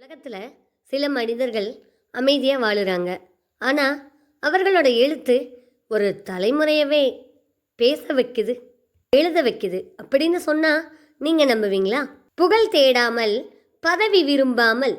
உலகத்தில் சில மனிதர்கள் அமைதியாக வாழுறாங்க. ஆனால் அவர்களோட எழுத்து ஒரு தலைமுறையவே பேச வைக்குது எழுத வைக்குது அப்படின்னு சொன்னால் நீங்கள் நம்புவீங்களா? புகழ் தேடாமல் பதவி விரும்பாமல்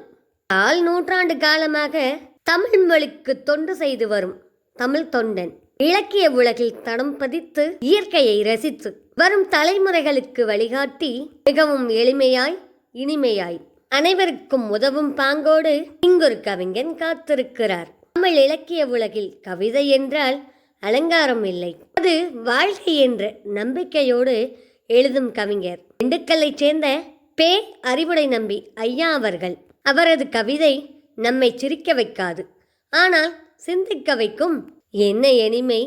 கால் நூற்றாண்டு காலமாக தமிழ் மொழிக்கு தொண்டு செய்து வரும் தமிழ் தொண்டன். இலக்கிய உலகில் தடம் பதித்து இயற்கையை ரசித்து வரும் தலைமுறைகளுக்கு வழிகாட்டி மிகவும் எளிமையாய் இனிமையாய் அனைவருக்கும் உதவும் பாங்கோடு இங்கொரு கவிஞன் காத்திருக்கிறார். தமிழ் இலக்கிய உலகில் கவிதை என்றால் அலங்காரம் இல்லை. அது வாழ்க்கை என்ற நம்பிக்கையோடு எழுதும் கவிஞர். திண்டுக்கல்லைச் சேர்ந்த பே அறிவுடை நம்பி ஐயா அவர்கள். அவரது கவிதை நம்மை சிரிக்க வைக்காது. ஆனால் சிந்திக்க வைக்கும் என்ன இனிமை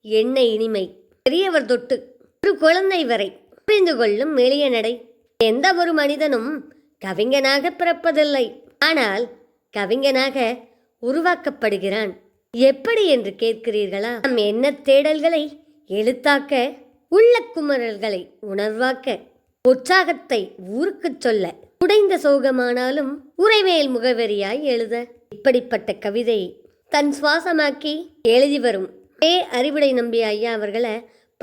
என்ன இனிமை. பெரியவர் தொட்டு ஒரு குழந்தை வரை புரிந்து கொள்ளும் எளிய நடை. எந்த ஒரு மனிதனும் கவிஞனாக பிறப்பதில்லை. ஆனால் கவிஞனாக உருவாக்கப்படுகிறான். எப்படி என்று கேட்கிறீர்களா? நம் என்ன தேடல்களை எழுத்தாக்க உள்ள குமரல்களை உணர்வாக்க உற்சாகத்தை ஊருக்குச் சொல்ல உடைந்த சோகமானாலும் உரைமேல் முகவரியாய் எழுத. இப்படிப்பட்ட கவிதை தன் சுவாசமாக்கி எழுதி வரும். ஏ அறிவுடை நம்பி ஐயா அவர்களை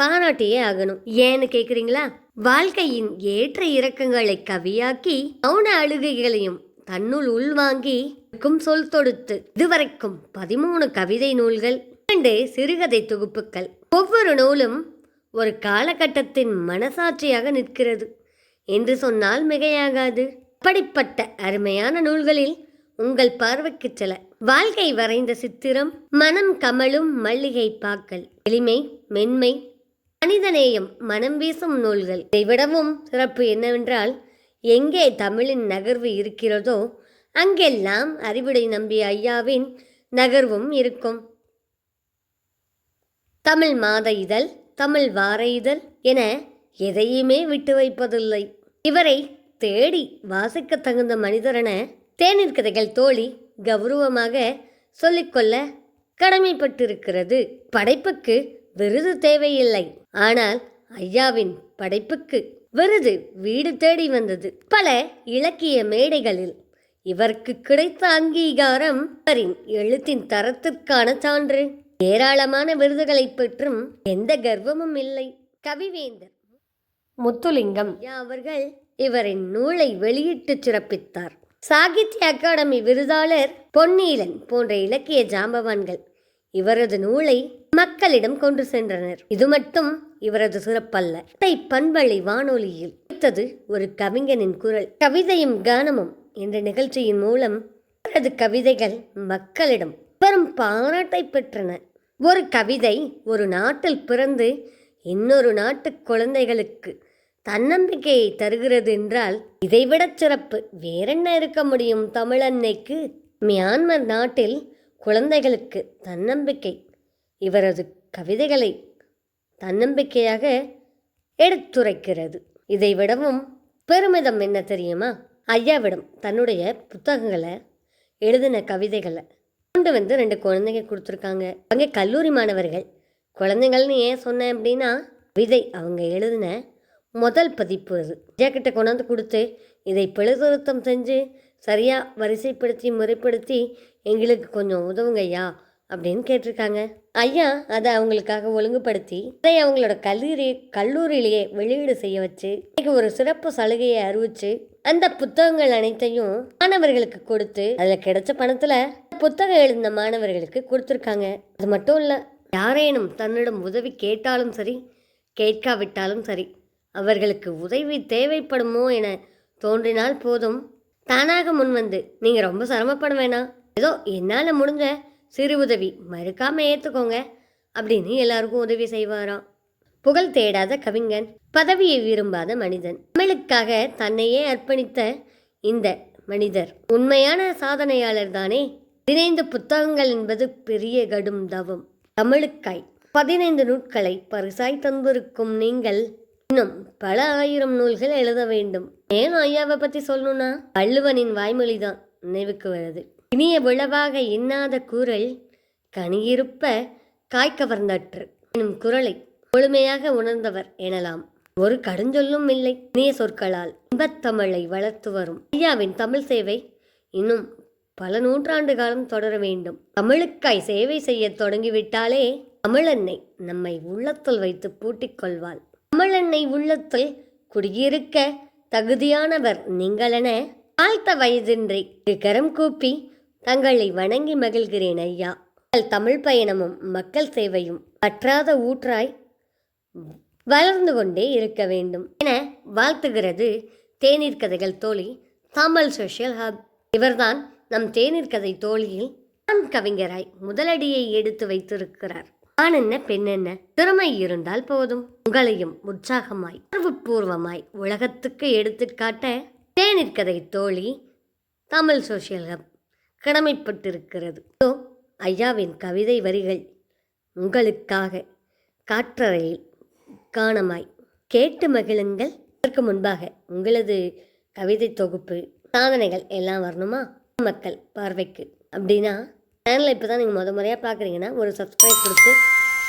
பாராட்டியே ஆகணும். ஏன்னு கேக்குறீங்களா வாழ்க்கையின் ஏற்ற இறக்கங்களை கவியாக்கி மௌன அழுகைகளையும் தன்னுள் உள்வாங்கி இருக்கும் சொல் தொடுத்து இதுவரைக்கும் பதிமூணு கவிதை நூல்கள் இரண்டு சிறுகதை தொகுப்புகள். ஒவ்வொரு நூலும் ஒரு காலகட்டத்தின் மனசாட்சியாக நிற்கிறது. என்று சொன்னால் மிகையாகாது. அப்படிப்பட்ட அருமையான நூல்களில் உங்கள் பார்வைக்கு சில வாழ்க்கை வரைந்த சித்திரம் மனம் கமழும் மல்லிகை பாக்கள். எளிமை மென்மை மனிதநேயம் மனம் வீசும் நூல்கள். இதைவிடவும் சிறப்பு என்னவென்றால் எங்கே தமிழின் நகர்வு இருக்கிறதோ அங்கெல்லாம் அறிவுடை நம்பி ஐயாவின் நகர்வும் இருக்கும். தமிழ் மாத இதழ் தமிழ் வார இதழ் என எதையுமே விட்டு வைப்பதில்லை. இவரை தேடி வாசிக்க தகுந்த மனிதரென தேநீர் கதைகள் தோழி கௌரவமாக சொல்லிக்கொள்ள கடமைப்பட்டிருக்கிறது. படைப்புக்கு விருது தேவையில்லை. ஆனால் ஐயாவின் படைப்புக்கு விருது வீடு தேடி வந்தது. பல இலக்கிய மேடைகளில் இவருக்கு கிடைத்த அங்கீகாரம் அவரின் எழுத்தின் தரத்திற்கான சான்று. ஏராளமான விருதுகளை பெற்றும் எந்த கர்வமும் இல்லை. கவிவேந்தர் முத்துலிங்கம் அவர்கள் இவரின் நூலை வெளியிட்டு சிறப்பித்தார். சாகித்ய அகாடமி விருதாளர் பொன்னீலன் போன்ற இலக்கிய ஜாம்பவான்கள் இவரது நூலை மக்களிடம் கொண்டு சென்றனர். இது மட்டும் இவரது சிறப்பல்ல. இசை பண்பலை வானொலியில் அடுத்தது ஒரு கவிஞனின் குரல். கவிதையும் கானமும் என்ற நிகழ்ச்சியின் மூலம் அவரது கவிதைகள் மக்களிடம் பெரும் பாராட்டை பெற்றன. ஒரு கவிதை ஒரு நாட்டில் பிறந்து இன்னொரு நாட்டு குழந்தைகளுக்கு தன்னம்பிக்கையை தருகிறது என்றால் இதைவிடச் சிறப்பு. வேறென்ன இருக்க முடியும் தமிழன்னைக்கு மியான்மர் நாட்டில் குழந்தைகளுக்கு தன்னம்பிக்கை இவரது கவிதைகளை தன்னம்பிக்கையாக எடுத்துரைக்கிறது. இதை விடவும் பெருமிதம் என்ன தெரியுமா? ஐயாவிடம் தன்னுடைய புத்தகங்களை எழுதின கவிதைகளை கொண்டு வந்து ரெண்டு குழந்தைங்க கொடுத்துருக்காங்க. அங்கே கல்லூரி மாணவர்கள் குழந்தைங்கள்னு ஏன் சொன்னேன் அப்படின்னா கவிதை அவங்க எழுதின முதல் பதிப்பு அது. ஐயா கிட்ட கொண்டாந்து கொடுத்து இதை பிழைத்திருத்தம் செஞ்சு சரியாக வரிசைப்படுத்தி முறைப்படுத்தி எங்களுக்கு கொஞ்சம் உதவுங்க ஐயா அப்படின்னு கேட்டிருக்காங்க. ஐயா அதை அவங்களுக்காக ஒழுங்குபடுத்தி அதை அவங்களோட கல்லூரி கல்லூரியிலேயே வெளியீடு செய்ய வச்சு இன்னைக்கு ஒரு சிறப்பு சலுகையை அறிவிச்சு அந்த புத்தகங்கள் அனைத்தையும் மாணவர்களுக்கு கொடுத்து அதில் கிடைச்ச பணத்தில் புத்தகம் எழுந்த மாணவர்களுக்கு கொடுத்துருக்காங்க. அது மட்டும் இல்லை யாரேனும் தன்னிடம் உதவி கேட்டாலும் சரி கேட்காவிட்டாலும் சரி அவர்களுக்கு உதவி தேவைப்படுமோ என தோன்றினால் போதும். தானாக முன்வந்து நீங்கள் ரொம்ப சிரமப்பட வேணாம். ஏதோ என்னால் முடிஞ்ச சிறு உதவி மறுக்காம ஏற்றுக்கோங்க அப்படின்னு எல்லாருக்கும் உதவி செய்வாராம். புகழ் தேடாத கவிஞன் பதவியை விரும்பாத மனிதன். தமிழுக்காக தன்னையே அர்ப்பணித்த இந்த மனிதர் உண்மையான சாதனையாளர் தானே. பதினைந்து புத்தகங்கள் என்பது பெரிய கடும் தவம். தமிழுக்காய் பதினைந்து நூட்களை பரிசாய் தந்திருக்கும் நீங்கள் இன்னும் பல ஆயிரம் நூல்கள் எழுத வேண்டும். ஏன் ஐயாவை பத்தி சொல்லணும்னா? வள்ளுவனின் வாய்மொழி தான் நினைவுக்கு வருது. இனிய விளவாக இன்னாத கூறல் கனியிருப்ப காய்கவர்ந்தற்று எனும் குரலை முழுமையாக உணர்ந்தவர் எனலாம். ஒரு கடுஞ்சொல்லும் இல்லை. இனிய சொற்களால் இன்பத்தமிழை வளர்த்து வரும். ஐயாவின் தமிழ் சேவை இன்னும் பல நூற்றாண்டு காலம் தொடர வேண்டும். தமிழுக்காய் சேவை செய்யத் தொடங்கிவிட்டாலே தமிழன்னை நம்மை உள்ளத்தில் வைத்து பூட்டிக் கொள்வாள். தமிழன்னை உள்ளத்துள் குடியிருக்க தகுதியானவர் நீங்களென ஆழ்த்த வயதின்றி கரம் கூப்பி தங்களை வணங்கி மகிழ்கிறேன் ஐயா. உங்கள் தமிழ் பயணமும் மக்கள் சேவையும் பற்றாத ஊற்றாய் வளர்ந்து கொண்டே இருக்க வேண்டும் என வாழ்த்துகிறது தேநீர் கதைகள் தோழி தாமல் சோஷியல் ஹப். இவர்தான் நம் தேநீர் கதை தோழியில் ஆண் கவிஞராய் முதலடியை எடுத்து வைத்திருக்கிறார். ஆண் என்ன பெண் என்ன? திறமை இருந்தால் போதும். உங்களையும் உற்சாகமாய் உணர்வுபூர்வமாய் உலகத்துக்கு எடுத்துக்காட்ட தேநீர் கதை தோழி தமிழ் சோஷியல் ஹப். கடமைப்பட்டிருக்கிறது ஐயாவின் கவிதை வரிகள் உங்களுக்காக காற்றறையில் காணமாய். கேட்டு மகிழுங்கள். அதற்கு முன்பாக உங்களது கவிதை தொகுப்பு சாதனைகள் எல்லாம் வரணுமா? மக்கள் பார்வைக்கு. அப்படின்னா சேனலை இப்போ தான் நீங்கள் முத முறையாக பார்க்குறீங்கன்னா ஒரு சப்ஸ்கிரைப் கொடுத்து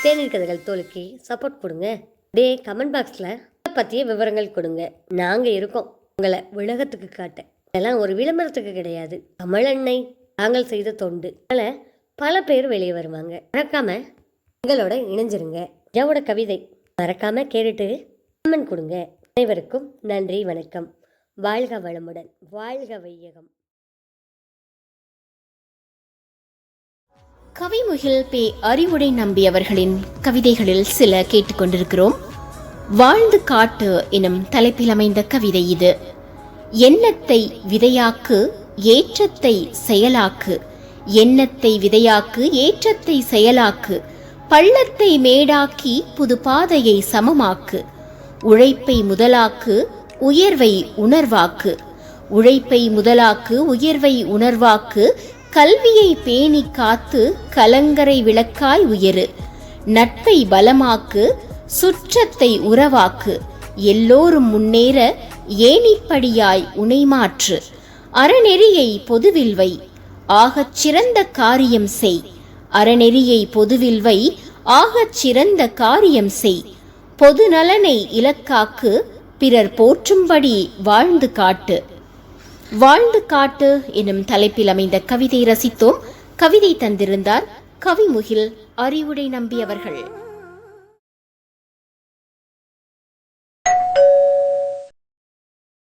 தேநீர் கதைகள் தோலுக்கு சப்போர்ட் கொடுங்க. டே கமெண்ட் பாக்ஸில் பற்றிய விவரங்கள் கொடுங்க. நாங்கள் இருக்கோம். உங்களை உலகத்துக்கு காட்ட. இதெல்லாம் ஒரு விளம்பரத்துக்கு கிடையாது. தமிழெண்ணை நாங்கள் செய்த தொண்டு. அதனால் பல பேர் வெளியே வருவாங்க. மறக்காம எங்களோட இணைஞ்சிருங்க. ஐயாவோட கவிதை மறக்காம கேட்டுட்டு கமெண்ட் கொடுங்க. அனைவருக்கும் நன்றி வணக்கம். வாழ்க வளமுடன். வாழ்க வையகம். கவிமுகில் பே. அறிவுடை நம்பியவர்களின் கவிதைகளில் சில கேட்டுக்கொண்டிருக்கிறோம் வாழ்ந்து காட்டு எனும் தலைப்பில் அமைந்த கவிதை இது. எண்ணத்தை விதையாக்கு ஏற்றத்தை செயலாக்கு. எண்ணத்தை விதையாக்கு ஏற்றத்தை செயலாக்கு. பள்ளத்தை மேடாக்கி புது பாதையை சமமாக்கு. உழைப்பை முதலாக்கு உயர்வை உணர்வாக்கு. உழைப்பை முதலாக்கு உயர்வை உணர்வாக்கு. கல்வியை பேணி காத்து கலங்கரை விளக்காய் உயரு. நட்பை பலமாக்கு சுற்றத்தை உறவாக்கு. எல்லோரும் முன்னேற ஏணிப்படியாய் உனைமாற்று. அறநெறியை பொதுவில் வை. ஆகச் சிறந்த காரியம் செய். அறநெறியை பொதுவில் வை. ஆகச் சிறந்த காரியம் செய். பொது நலனை இலக்காக்கு பிறர் போற்றும்படி வாழ்ந்து காட்டு. வாழ்ந்து காட்டு எனும் தலைப்பில் அமைந்த கவிதை ரசித்தோம். கவிதை தந்திருந்தார் கவிமுகில் அறிவுடை நம்பியவர்கள்.